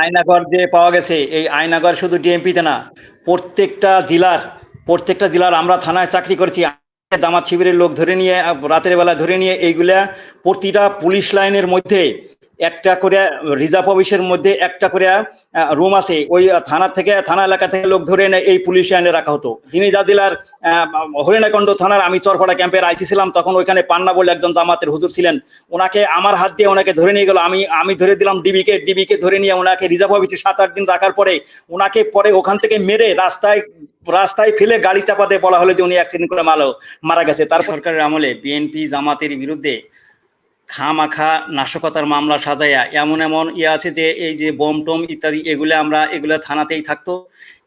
আয়নাগর যে পাওয়া গেছে, এই আয়নাগর শুধু ডিএমপিতে না, প্রত্যেকটা জেলার প্রত্যেকটা জেলার আমরা থানায় চাকরি করেছি। জামাত শিবিরের লোক ধরে নিয়ে, রাতের বেলা ধরে নিয়ে এইগুলা প্রতিটা পুলিশ লাইনের মধ্যে একটা করে রিজার্ভ অফিসের মধ্যে একটা করে রুম আছে। ওই থানা থেকে, থানা এলাকা থেকে লোক ধরে এনে এই পুলিশ লাইনে রাখা হতো। ঝিনাইদহ জেলার হরিণাকণ্ড থানার আমি চরপাড়া ক্যাম্পের আইসি ছিলাম, তখন ওইখানে পান্না বলে একজন জামাতের হুজুর ছিলেন। ওনাকে আমার হাত দিয়ে ওনাকে ধরে নিয়ে গেল। আমি আমি ধরে দিলাম ডিবিকে ডিবিকে ধরে নিয়ে ওনাকে রিজার্ভ অফিসে সাত আট দিন রাখার পরে ওনাকে পরে ওখান থেকে মেরে রাস্তায় রাস্তায় ফেলে গাড়ি চাপাতে বলা হলো যে উনি অ্যাক্সিডেন্ট করে মারা গেছে। তার সরকারের আমলে বিএনপি জামাতের বিরুদ্ধে খামাখা নাশকতার মামলা সাজাইয়া এমন এমন ইয়ে আছে যে এই যে বোম টোম ইত্যাদি এগুলো আমরা এগুলো থানাতেই থাকতো।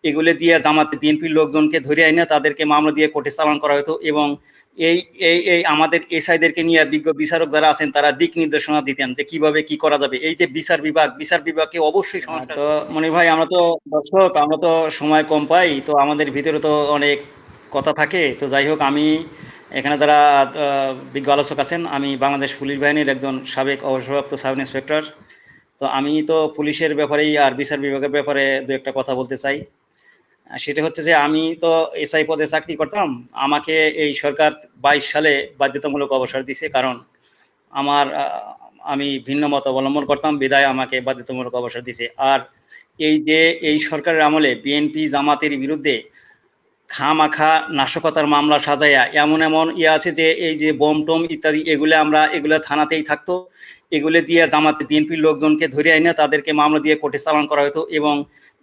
এগুলো দিয়ে জামাতে বিএনপির লোকজনকে ধরে আইনে তাদেরকে মামলা দিয়ে কোর্টে চালান করা হতো এবং এই এই এই আমাদের এসআইদেরকে নিয়ে বিজ্ঞ বিচারক যারা আছেন তারা দিক নির্দেশনা দিতেন যে কীভাবে কি করা যাবে। এই যে বিচার বিভাগ বিচার বিভাগকে অবশ্যই সংস্কার তো মনে ভাই আমরা তো দর্শক আমরা তো সময় কম পাই তো আমাদের ভিতরে তো অনেক কথা থাকে। তো যাই হোক আমি এখানে তারা বিজ্ঞ আলোচক আছেন, আমি বাংলাদেশ পুলিশ বাহিনীর একজন সাবেক অবসরপ্রাপ্ত সাব ইন্সপেক্টর। তো আমি তো পুলিশের ব্যাপারেই আর বিচার বিভাগের ব্যাপারে দু একটা কথা বলতে চাই। সেটা হচ্ছে যে আমি তো এসআই পদে চাকরি করতাম। আমাকে এই সরকার বাইশ সালে বাধ্যতামূলক অবসর দিছে কারণ আমার আমি ভিন্ন মত অবলম্বন করতাম, বিদায় আমাকে বাধ্যতামূলক অবসর দিছে। আর এই যে এই সরকারের আমলে বিএনপি জামাতের বিরুদ্ধে খামাখা নাশকতার মামলা সাজাইয়া এমন এমন ইয়ে আছে যে এই যে বোম টোম ইত্যাদি, এগুলো আমরা এগুলো থানাতেই থাকতো। এগুলো দিয়ে জামাতে বিএনপির লোকজনকে ধরে আইনে তাদেরকে মামলা দিয়ে কোর্টে চালান করা হতো এবং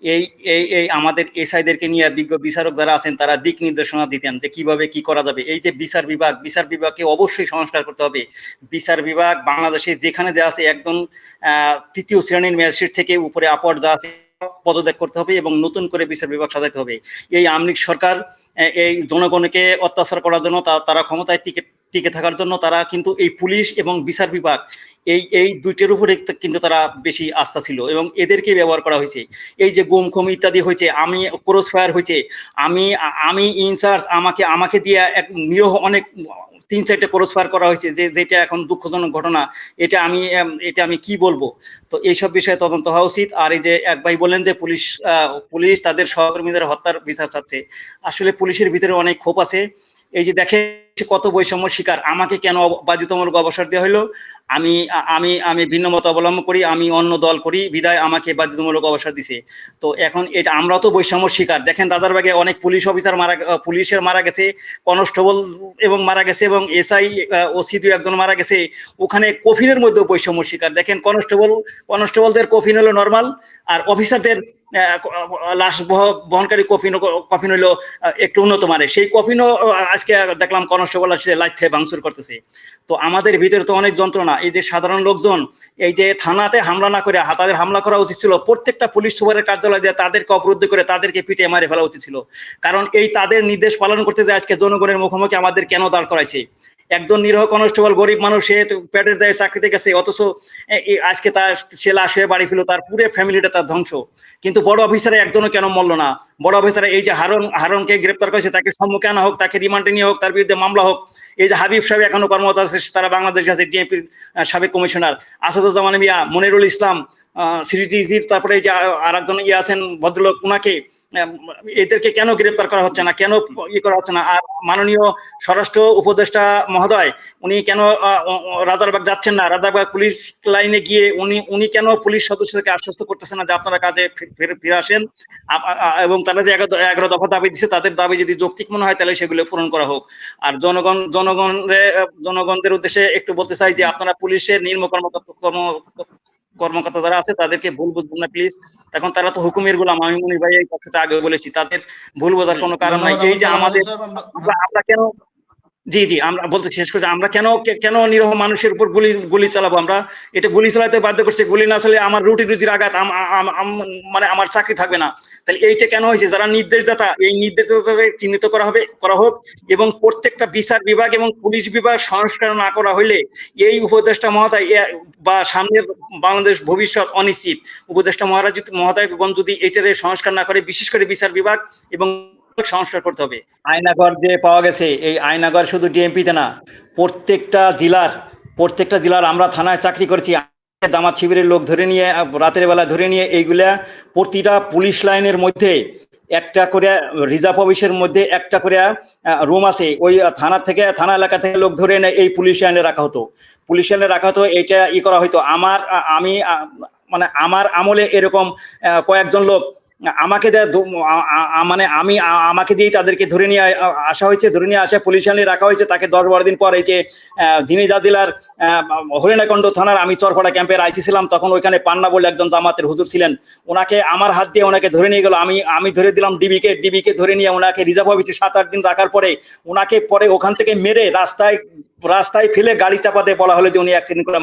এই এই এই আমাদের এসআইদেরকে নিয়ে বিজ্ঞ বিচারক যারা আছেন তারা দিক নির্দেশনা দিতেন যে কীভাবে কি করা যাবে। এই যে বিচার বিভাগ, বিচার বিভাগকে অবশ্যই সংস্কার করতে হবে। বিচার বিভাগ বাংলাদেশে যেখানে যা আছে একদম তৃতীয় শ্রেণির ম্যাজিস্ট্রেট থেকে উপরে আপর যা আছে পদত্যাগ করতে হবে এবং নতুন করে বিচার বিভাগ সাজাতে হবে। এই আমলিক সরকার এই জনগণকে অত্যাচার করার জন্য তারা ক্ষমতায় টিকে টিকে থাকার জন্য তারা কিন্তু এই পুলিশ এবং বিচার বিভাগ, এই এই দুইটার উপরে কিন্তু তারা বেশি আস্থা ছিল এবং এদেরকে ব্যবহার করা হয়েছে। এই যে গুম খুম ইত্যাদি হয়েছে, আমি ক্রস ফায়ার হয়েছে, আমি আমি ইনচার্জ, আমাকে আমাকে দিয়ে এক নিরহ অনেক তিন চারটে ক্রস ফায়ার করা হয়েছে, যে যেটা এখন দুঃখজনক ঘটনা, এটা আমি এটা আমি কি বলব? তো এইসব বিষয়ে তদন্ত হওয়া উচিত। আর এই যে এক ভাই বললেন যে পুলিশ পুলিশ তাদের সহকর্মীদের হত্যার বিচার চাচ্ছে। আসলে পুলিশের ভিতরে অনেক ক্ষোভ আছে। এই যে দেখে কত বৈষম্য শিকার? আমাকে কেন বাধ্যতামূলক অবসর দেওয়া হলো আমি আমি আমি ভিন্ন মত অবলম্বন করি আমি অন্য দল করি বিদায় আমাকে বাধ্যতামূলক অবসর দিছে। তো এখন এটা আমরাও তো বৈষম্য শিকার। দেখেন রাজারবাগে অনেক পুলিশ অফিসার মারা পুলিশের মারা গেছে কনস্টেবল এবং মারা গেছে এবং এসআই ওসি দুই একজন মারা গেছে। ওখানে কফিনের মধ্যেও বৈষম্য শিকার। দেখেন কনস্টেবল কনস্টেবলদের কফিন হলো নর্মাল আর অফিসারদের লাশ বহ- বহনকারী কফিন কফিন আহ, একটু উন্নত মানের। সেই কফিনও আজকে দেখলাম কনস্টেবল আসলে লাইথে ভাঙচুর করতেছে। তো আমাদের ভিতরে তো অনেক যন্ত্রণা। এই যে সাধারণ লোকজন, এই যে থানাতে হামলা না করে তাদের হামলা করা উচিত ছিল, প্রত্যেকটা পুলিশ সুপারের কার্যালয় দিয়ে তাদেরকে অবরুদ্ধ করে তাদেরকে পিটে মারে ফেলা উচিত ছিল। কারণ এই তাদের নির্দেশ পালন করতে যে আজকে জনগণের মুখোমুখি আমাদের কেন দাঁড় করাইছে? একজন নিরহ কনস্টেবল গরিব মানুষ, সে পেটের দায়ে চাকরিতে গেছে, অথচ আজকে তার সে লাশ বাড়ি ফিরলো, তার পুরো ফ্যামিলিটা তার ধ্বংস। কিন্তু বড় অফিসারে একজনও কেন মরলো না? বড় অফিসারে এই যে হারন, হারনকে গ্রেপ্তার করেছে, তাকে সম্মুখে আনা হোক, তাকে রিমান্ডে নিয়ে হোক, তার বিরুদ্ধে মামলা হোক, এই যে হাবিব সাহেব এখনও কর্মরত আছে তারা বাংলাদেশ আছে ডিএমপির সাবেক কমিশনার আসাদুজ্জামান মিয়া, মনিরুল ইসলাম সিডিটিজির তারপরে এই যে আর একজন ইয়ে আছেন, ভদ্রলোক ওনাকে এদেরকে কেন গ্রেপ্তার করা হচ্ছে না? কেন ই করা হচ্ছে না? আর মাননীয় স্বরাষ্ট্র উপদেষ্টা মহোদয়, উনি কেন রাজারবাগ যাচ্ছেন না? রাজারবাগ পুলিশ লাইনে গিয়ে উনি উনি কেন পুলিশ সদস্যদেরকে আশ্বস্ত করতেছেন না যে আপনারা কাজে ফিরে আসেন? এবং তারা যে এগারো দফা দাবি দিচ্ছে তাদের দাবি যদি যৌক্তিক মনে হয়, তাহলে সেগুলো পূরণ করা হোক। আর জনগণ, জনগণের, জনগণদের উদ্দেশ্যে একটু বলতে চাই যে, আপনারা পুলিশের কর্মকর্তা, কর্ম কর্মকর্তা যারা আছে তাদেরকে ভুল বুঝবেন না প্লিজ এখন তারা তো হুকুমের গোলাম আমি মনি ভাই এই কথাটা আগে বলেছি তাদের ভুল বোঝার কোনো কারণ নাই। এই যে আমাদের আমরা কেন জি জি, আমরা বলতে শেষ করছি, আমরা কেন কেন নিরহ মানুষের উপর গুলি গুলি চালাবো আমরা? এটা গুলি চালাতে বাধ্য করছে, গুলি না চালে আমার রুটি রুজির আঘাত মানে আমার চাকরি থাকবে না। তাহলে এইটা কেন হয়েছে? যারা নির্দেশদাতা, এই নির্দেশদাতাকে চিহ্নিত করা হবে, করা হোক এবং প্রত্যেকটা বিচার বিভাগ এবং পুলিশ বিভাগ সংস্কার না করা হইলে এই উপদেষ্টা মহোদয় বা সামনের বাংলাদেশ ভবিষ্যৎ অনিশ্চিত। উপদেষ্টা মহারাজ মহোদয়গণ যদি এটারে সংস্কার না করে, বিশেষ করে বিচার বিভাগ এবং সংস্কার করতে হবে। আয়নাগর যে পাওয়া গেছে, এই আয়নাগর শুধু ডিএমপিতে না, প্রত্যেকটা জেলার প্রত্যেকটা জেলার আমরা থানায় চাকরি করেছি। জামাত শিবিরের লোক ধরে নিয়ে, রাতের বেলা ধরে নিয়ে এইগুলা প্রতিটা পুলিশ লাইনের মধ্যে একটা করে রিজার্ভ অফিসের মধ্যে একটা করে রুম আছে। ওই থানা থেকে, থানা এলাকা থেকে লোক ধরে এনে এই পুলিশ লাইনে রাখা হতো। পুলিশ লাইনে রাখা হতো এটা ই করা হতো আমার আমি মানে আমার আমলে এরকম কয়েকজন লোক আমাকে মানে আমি আমাকে দিয়ে তাদেরকে ধরে নিয়ে আসা হয়েছে, ধরে নিয়ে আসা পুলিশ লাইনে রাখা হয়েছে, তাকে দশ বারো দিন পর এই যে ঝিনাইদহ জেলার হরিণাকণ্ড থানার আমি চরপাড়া ক্যাম্পের আইসি ছিলাম, তখন ওইখানে পান্না বলে একজন জামাতের হুজুর ছিলেন। ওনাকে আমার হাত দিয়ে ওনাকে ধরে নিয়ে গেল। আমি আমি ধরে দিলাম ডিবিকে ডিবিকে ধরে নিয়ে ওনাকে রিজার্ভ অফিসে সাত আট দিন রাখার পরে, ওনাকে পরে ওখান থেকে মেরে রাস্তায় রাস্তায় ফেলে গাড়ি চাপাতে বলা হলো যে উনি অ্যাক্সিডেন্ট করে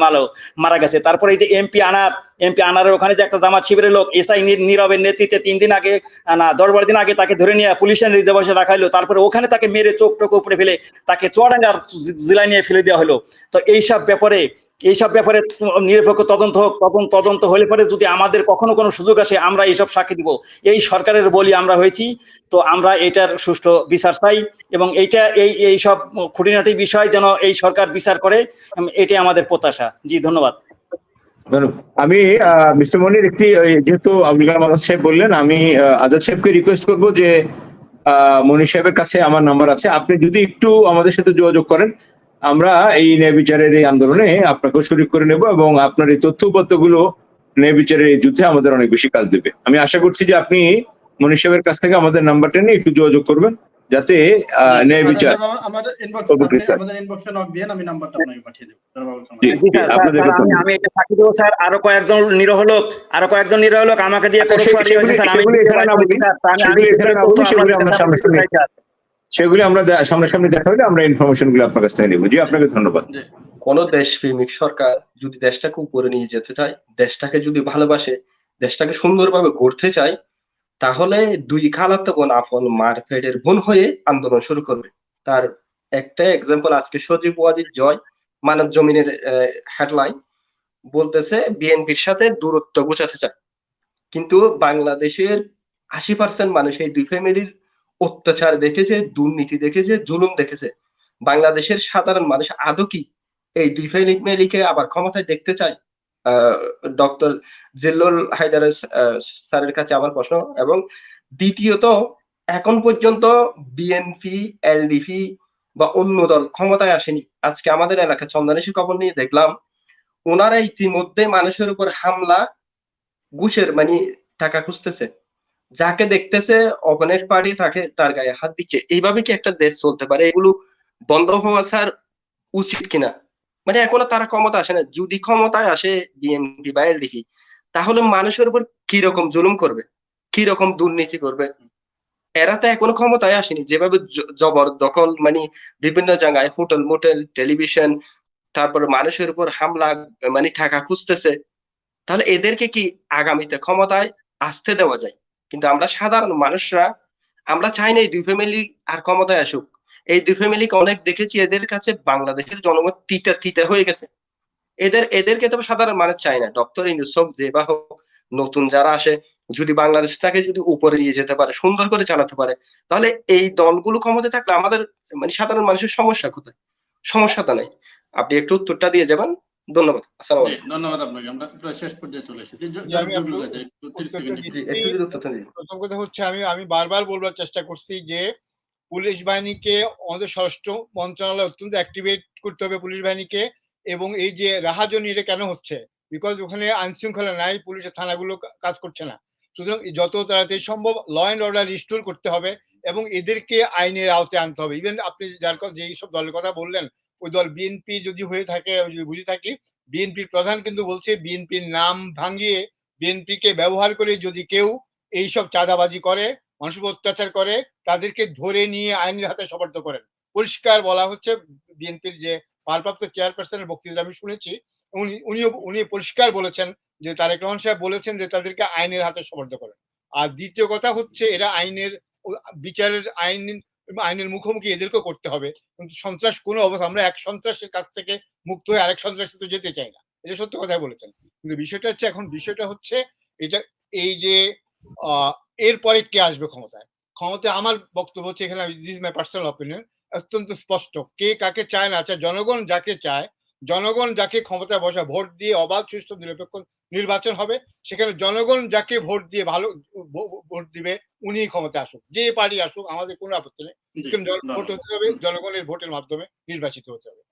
মারা গেছে। তারপরে এই যে এমপি আনার এমপি আনারের ওখানে যে একটা জামাত শিবিরের লোক এসআই নীরবের নেতৃত্বে তিন দিন আগে না, দশ বারো দিন আগে তাকে ধরে নিয়ে পুলিশের রিজার্ভ অফিসে রাখা হলো। তারপরে ওখানে তাকে মেরে চোখ টোক উপরে ফেলে তাকে চুয়াডাঙ্গার জেলায় নিয়ে ফেলে দেওয়া হলো। তো এইসব ব্যাপারে এইসব ব্যাপারে নিরপেক্ষ তদন্ত হোক তদন্ত তদন্ত হলে পরে যদি আমাদের কখনো কোনো সুযোগ আসে, আমরা এইসব সাক্ষী দিব। এই সরকারের বলি আমরা হয়েছি। তো আমরা এটার সুষ্ঠু বিচার চাই এবং এইটা, এই, এইসব খুঁটিনাটি বিষয় যেন এই সরকার বিচার করে এটাই আমাদের প্রত্যাশা। জি, ধন্যবাদ। আমি মিস্টার মনির একটি যেহেতু আব্দুল আজাদ সাহেব বললেন, আমি আজাদ সাহেবকে রিকোয়েস্ট করব যে মনির সাহেবের কাছে আমার নাম্বার আছে। আপনি যদি একটু আমাদের সাথে যোগাযোগ করেন, আমরা এই ন্যায় বিচারের এই আন্দোলনে আপনাকেও শরীক করে নেব এবং আপনার এই তথ্যপত্রগুলো ন্যায় বিচারের এই যুদ্ধে আমাদের অনেক বেশি কাজ দেবে। আমি আশা করছি যে আপনি মনির সাহেবের কাছ থেকে আমাদের নাম্বারটা নিয়ে একটু যোগাযোগ করবেন। যাতে আহ, ন্যায় বিচার আমার- আমাদের ইনবক্স আমাদের ইনবক্সে নক দিয়ে আমি নাম্বারটা আপনাকে পাঠিয়ে দেবো। জি, জি স্যার, স্যার, আপনাদের স্যার, আমি ধন্যবাদ। আমি এটা সাক্ষী দেবো স্যার। আরও কয়েকজন নিরহ লোক আরও কয়েকজন নিরহ লোক আমাকে দিয়ে আচ্ছা, সেগুলি- আমরা সামনাসামনি দেখা হলে আমরা ইনফরমেশনগুলো আপনার কাছ থেকে নেব। জি আপনাকে ধন্যবাদ। কোন দেশপ্রেমিক সরকার যদি দেশটাকে উপরে নিয়ে যেতে চায় দেশটাকে যদি ভালোবাসে দেশটাকে সুন্দরভাবে গড়তে চায় তাহলে দুই খালাতো বোন আপন মার পেটের বোন হয়ে আন্দোলন শুরু করবে। তার একটা এক্সাম্পল আজকে সজীব ওয়াজিদ জয়, মানব জমিনের হেডলাইন বলতেছে, বিএনপির সাথে দূরত্ব গুছাতে চায়। কিন্তু বাংলাদেশের আশি পার্সেন্ট মানুষ এই দুই ফ্যামিলির অত্যাচার দেখেছে, দুর্নীতি দেখেছে, জুলুম দেখেছে। বাংলাদেশের সাধারণ মানুষ আদৌ কি এই দুই ফ্যামিলিকে আবার ক্ষমতায় দেখতে চায়? ডক্টর জিল্লুল হায়দার স্যারের কাছে আমার প্রশ্ন। এবং দ্বিতীয়ত, এখন পর্যন্ত বিএনপি এলডিপি বা অন্য দল ক্ষমতায় আসেনি। আজকে আমাদের এলাকা চন্দনেশী খবর নিয়ে দেখলাম, ওনারা ইতিমধ্যে মানুষের উপর হামলা, ঘুষের মানে টাকা খুঁজতেছে। যাকে দেখতেছে অপোনেন্ট পার্টি তাকে তার গায়ে হাত দিচ্ছে। এইভাবে কি একটা দেশ চলতে পারে? এগুলো বন্ধ হওয়া স্যার উচিত কিনা? মানে এখনও তারা ক্ষমতা আসে না। যদি ক্ষমতায় আসে বিএনপি বা এলডিপি তাহলে মানুষের উপর কীরকম জুলুম করবে? কি রকম দুর্নীতি করবে? এরা তো এখনও ক্ষমতায় আসেনি। যেভাবে জবরদখল মানে বিভিন্ন জায়গায় হোটেল, মোটেল, টেলিভিশন, তারপর মানুষের উপর হামলা মানে টাকা খুঁজতেছে, তাহলে এদেরকে কি আগামীতে ক্ষমতায় আসতে দেওয়া যায়? কিন্তু আমরা সাধারণ মানুষরা, আমরা চাই না এই দুই ফ্যামিলি আর ক্ষমতায় আসুক। এই দুই ফ্যামিলিকে অনেক দেখেছি এদের কাছে বাংলাদেশের জনগণ তিতা তিতা হয়ে গেছে। এদের এদেরকে তো সাধারণ মানুষ চায় না। ডক্টর ইউনুস হোক যে বা হোক নতুন যারা আসে যদি বাংলাদেশ তাকে যদি উপরে নিয়ে যেতে পারে সুন্দর করে চালাতে পারে তাহলে এই দলগুলো ক্ষমতায় থাকলে আমাদের মানে সাধারণ মানুষের সমস্যা কোথায়? সমস্যাটা নাই। আপনি একটু উত্তরটা দিয়ে যাবেন। ধন্যবাদ। আসসালামু ধন্যবাদ আপনাকে। আমরা প্রায় শেষ পর্যায়ে চলে এসেছি। জ- জি, আমি জনাব একটু জহুরুল আজাদ, একটু 30 উত্তরটা সেকেন্ড দিচ্ছি। জি একটু যদি উত্তরটা দিন প্রথম কথা হচ্ছে আমি আমি বারবার বলবার চেষ্টা করছি যে পুলিশ বাহিনীকে আমাদের স্বরাষ্ট্র মন্ত্রণালয় অত্যন্ত অ্যাক্টিভেট করতে হবে পুলিশ বাহিনীকে এবং এই যে রাহাজনি এটা কেন হচ্ছে? বিকজ ওখানে আইন শৃঙ্খলা নাই, পুলিশের থানাগুলো কাজ করছে না। সুতরাং যত তাড়াতাড়ি সম্ভব ল অ্যান্ড অর্ডার রিস্টোর করতে হবে এবং এদেরকে আইনের আওতায় আনতে হবে। ইভেন আপনি যার যেই সব দলের কথা বললেন, ওই দল বিএনপি যদি হয়ে থাকে, আমি যদি বুঝে থাকি বিএনপির প্রধান কিন্তু বলছে বিএনপির নাম ভাঙিয়ে বিএনপিকে ব্যবহার করে যদি কেউ এইসব চাঁদাবাজি করে মানুষের অত্যাচার করে, তাদেরকে ধরে নিয়ে আইনের হাতে সমাপ্ত করেন। পরিষ্কার বলা হচ্ছে বিএনপির যে ভারপ্রাপ্ত চেয়ারপারসনের বক্তৃতা আমি শুনেছি, উনি, উনিও, উনি পরিষ্কার বলেছেন যে তারেক রহমান সাহেব বলেছেন যে তাদেরকে আইনের হাতে সমাপ্ত করেন। আর দ্বিতীয় কথা হচ্ছে এরা আইনের বিচারের আইন, আইনের মুখোমুখি এদেরকেও করতে হবে। কিন্তু সন্ত্রাস কোনো অবস্থা, আমরা এক সন্ত্রাসের কাছ থেকে মুক্ত হয়ে আরেক সন্ত্রাসে তো যেতে চাই না। এটা সত্য কথাই বলেছেন। কিন্তু বিষয়টা হচ্ছে, এখন বিষয়টা হচ্ছে, এটা এই যে এরপরে কে আসবে ক্ষমতায়? ক্ষমতায় আমার বক্তব্য হচ্ছে এখানে দিস মাই পার্সোনাল অপিনিয়ন অত্যন্ত স্পষ্ট। কে কাকে চায় না চায় জনগণ যাকে চায় জনগণ যাকে ক্ষমতায় বসা ভোট দিয়ে অবাধ সুষ্ঠু নিরপেক্ষ নির্বাচন হবে সেখানে জনগণ যাকে ভোট দিয়ে ভালো ভোট দিবে উনি ক্ষমতা আসুক। যে পার্টি আসুক আমাদের কোনো আপত্তি নেই। ভোট হতে হবে জনগণের ভোটের মাধ্যমে নির্বাচিত হতে হবে।